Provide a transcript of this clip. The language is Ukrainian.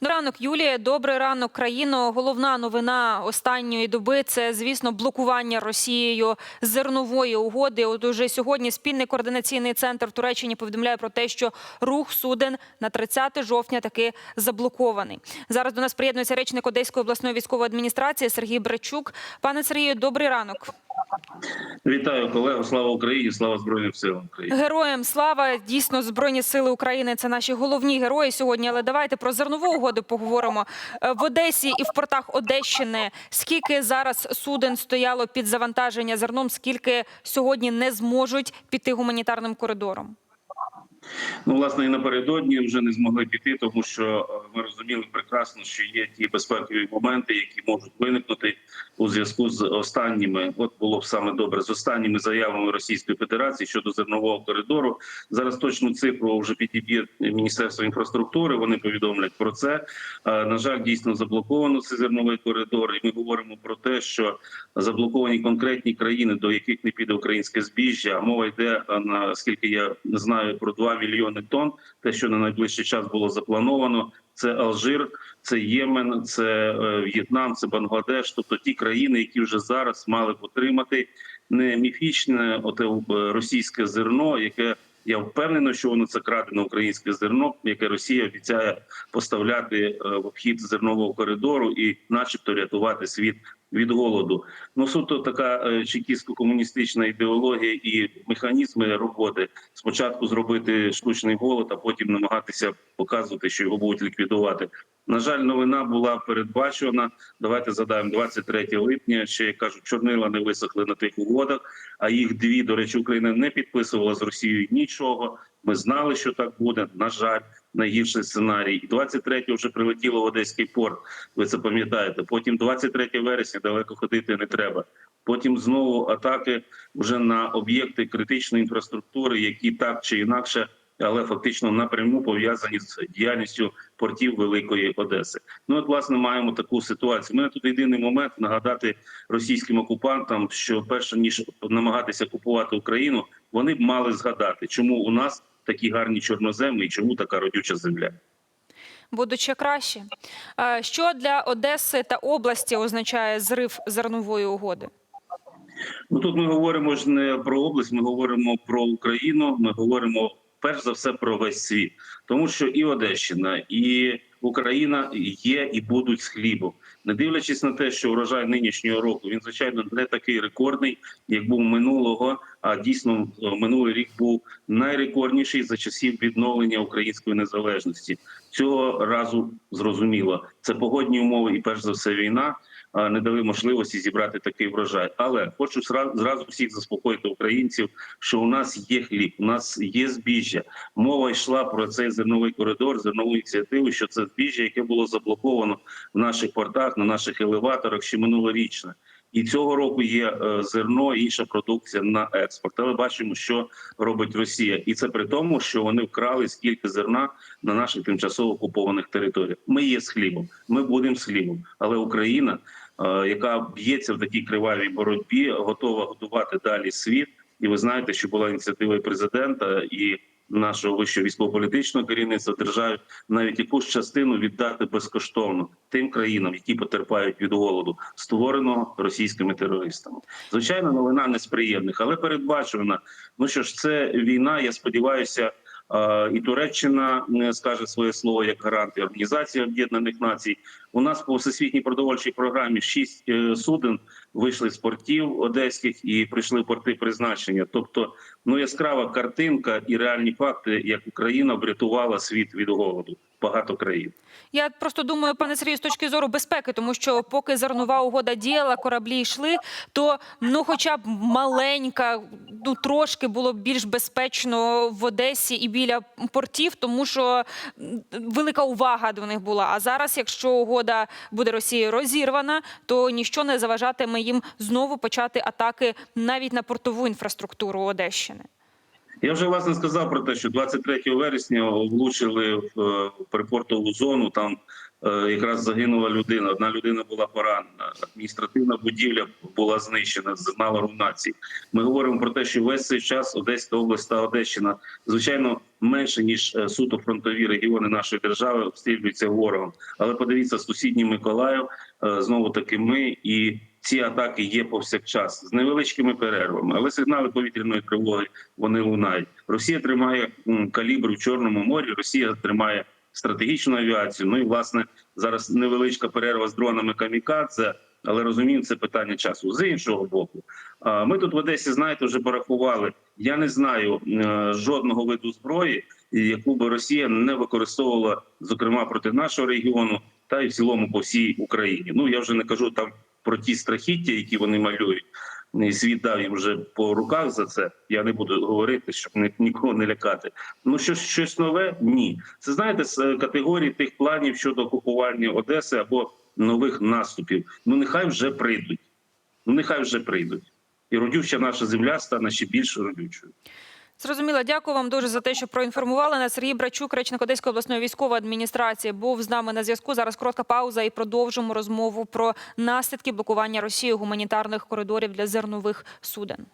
Добрий ранок, Юлія. Добрий ранок, країно. Головна новина останньої доби це, звісно, блокування Росією зернової угоди. От уже сьогодні спільний координаційний центр в Туреччині повідомляє про те, що рух суден на 30 жовтня таки заблокований. Зараз до нас приєднується речник Одеської обласної військової адміністрації Сергій Брачук. Пане Сергію, добрий ранок. Вітаю колегу. Слава Україні! Слава Збройним силам України! Героям слава дійсно збройні сили України. Це наші головні герої сьогодні. Але давайте про зернову угоду поговоримо Е, в Одесі і в портах Одещини. Скільки зараз суден стояло під завантаження зерном? Скільки сьогодні не зможуть піти гуманітарним коридором? Ну, власне, і напередодні вже не змогли піти, тому що е, ми розуміли прекрасно, що є ті безпекові моменти, які можуть виникнути у зв'язку з останніми. От було б саме добре з останніми заявами Російської Федерації щодо зернового коридору. Зараз точну цифру вже підіб'є Міністерство інфраструктури. Вони повідомлять про це. Е, На жаль, дійсно заблоковано цей зерновий коридор. І ми говоримо про те, що заблоковані конкретні країни, до яких не піде українське збіжжя. Мова йде е, наскільки я знаю про 2 мільйони тонн. Те, що на найближчий час було заплановано, це Алжир, це Ємен, це е, В'єтнам, це Бангладеш. Тобто ті країни, які вже зараз мали б отримати не міфічне оте е, російське зерно, яке я впевнений, що воно це крадене українське зерно, яке Росія обіцяє поставляти е, в обхід зернового коридору і, начебто, рятувати світ від голоду. Ну суто така е, чекістсько-комуністична ідеологія і механізми роботи. Спочатку зробити штучний голод, а потім намагатися показувати, що його будуть ліквідувати. На жаль, новина була передбачена. Давайте задаємо 23 липня. Ще як кажуть, чорнила не висохли на тих угодах. А їх дві до речі, Україна не підписувала з Росією нічого. Ми знали, що так буде. На жаль, найгірший сценарій. І 23 вже прилетіло в Одеський порт. Ви це пам'ятаєте. Потім 23 вересня далеко ходити не треба. Потім знову атаки вже на об'єкти критичної інфраструктури, які так чи інакше, але фактично напряму пов'язані з діяльністю портів Великої Одеси. Ну от власне маємо таку ситуацію. Мене тут єдиний момент нагадати російським окупантам, що перше ніж намагатися купувати Україну, вони б мали згадати, чому у нас такі гарні чорноземи і чому така родюча земля. Будуть ще краще. Що для Одеси та області означає зрив зернової угоди? Ну тут ми говоримо ж не про область, ми говоримо про Україну. Ми говоримо перш за все про весь світ, тому що і Одещина, і Україна є і будуть з хлібом, не дивлячись на те, що урожай нинішнього року він звичайно не такий рекордний, як був минулого. А дійсно е, минулий рік був найрекордніший за часів відновлення української незалежності. Цього разу зрозуміло, це погодні умови, і перш за все війна не дали можливості зібрати такий врожай. Але хочу зра- зразу всіх заспокоїти українців, що у нас є хліб, у нас є збіжжя. Мова йшла про цей зерновий коридор, зернову ініціативу. Що це збіжжя, яке було заблоковано в наших портах, на наших елеваторах ще минулорічне. І цього року є е, зерно і інша продукція на експорт. Але бачимо, що робить Росія, і це при тому, що вони вкрали скільки зерна на наших тимчасово окупованих територіях. Ми є з хлібом, ми будемо з хлібом, але Україна, е, яка б'ється в такій кривавій боротьбі, готова годувати далі світ. І ви знаєте, що була ініціатива президента і нашого вищого військово-політичного керівництва держави навіть якусь частину віддати безкоштовно тим країнам, які потерпають від голоду, створеного російськими терористами. Звичайно, новина не з приємних, але передбачувана. Ну що ж, це війна. Я сподіваюся. І Туреччина е, скаже своє слово як гарант і Організація Об'єднаних Націй. У нас по всесвітній продовольчій програмі шість е, суден вийшли з портів одеських і прийшли в порти призначення. Тобто, ну яскрава картинка і реальні факти, як Україна врятувала світ від голоду. Багато країн. Я просто думаю, пане Сергію, з точки зору безпеки, тому що поки зернова угода діяла, кораблі йшли, то ну, хоча б маленька, ну трошки було б більш безпечно в Одесі і біля портів, тому що велика увага до них була. А зараз, якщо угода буде Росією розірвана, то ніщо не заважатиме їм знову почати атаки навіть на портову інфраструктуру Одещини. Я вже власне сказав про те, що 23 вересня влучили в е, припортову зону. Там е, якраз загинула людина. Одна людина була поранена. Адміністративна будівля була знищена, зазнала руйнації. Ми говоримо про те, що весь цей час Одеська область та Одещина, звичайно, менше ніж е, суто фронтові регіони нашої держави обстрілюються ворогом. Але подивіться, сусідній Миколаїв знову таки ми і. Ці атаки є повсякчас з невеличкими перервами, але сигнали повітряної тривоги вони лунають. Росія тримає калібр в Чорному морі. Росія тримає стратегічну авіацію. Ну і власне зараз невеличка перерва з дронами камікадзе, але розуміємо, це питання часу. З іншого боку, ми тут в Одесі, знаєте, вже порахували. Я не знаю е, жодного виду зброї, яку би Росія не використовувала, зокрема проти нашого регіону, та й в цілому по всій Україні. Ну я вже не кажу там про ті страхіття, які вони малюють. Світ дав їм вже по руках за це. Я не буду говорити, щоб нікого не лякати. Ну щось щось нове? Ні. Це знаєте з е, категорії тих планів щодо окупування Одеси або нових наступів. Ну нехай вже прийдуть. Ну нехай вже прийдуть. І родюча наша земля стане ще більш родючою. Зрозуміло, дякую вам дуже за те, що проінформували нас. Сергій Брачук, речник Одеської обласної військової адміністрації, був з нами на зв'язку. Зараз коротка пауза і продовжимо розмову про наслідки блокування Росією гуманітарних коридорів для зернових суден.